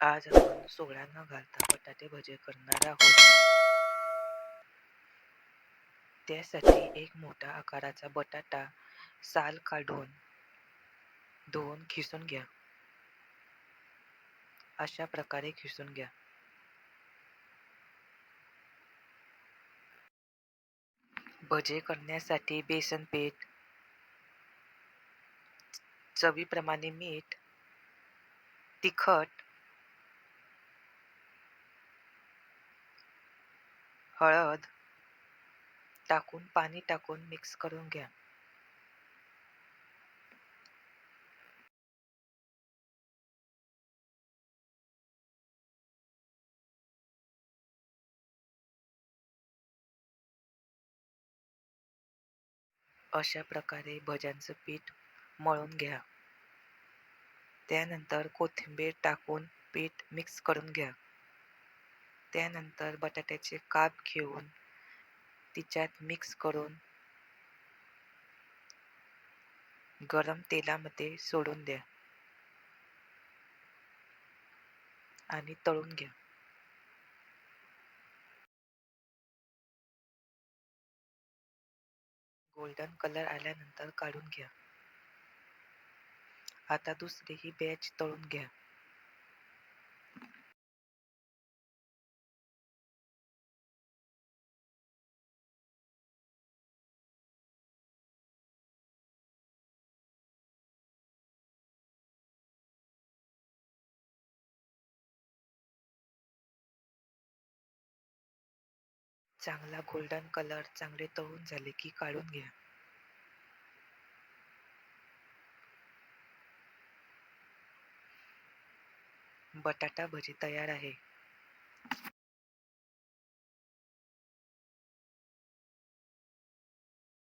आज आपण सोळा न घालता बटाटे भजे करणार आहोत. त्यासाठी एक मोठा आकाराचा बटाटा साल काढून धुवून खिसून घ्या. अशा प्रकारे खिसून घ्या. भजे करण्यासाठी बेसन पीठ, चवीप्रमाणे मीठ, तिखट, हळद टाकून पाणी टाकून मिक्स करून घ्या. अशा प्रकारे भज्यांचं पीठ मळून घ्या. त्यानंतर कोथिंबीर टाकून पीठ मिक्स करून घ्या. त्यानंतर बटाट्याचे काप घेऊन तिच्यात मिक्स करून गरम तेलामध्ये सोडून द्या आणि तळून घ्या. गोल्डन कलर आल्यानंतर काढून घ्या. आता दुसरी ही बॅच तळून घ्या. चांगला गोल्डन कलर चांगले तळून झाले की काढून घ्या. बटाटा भजी तयार आहे.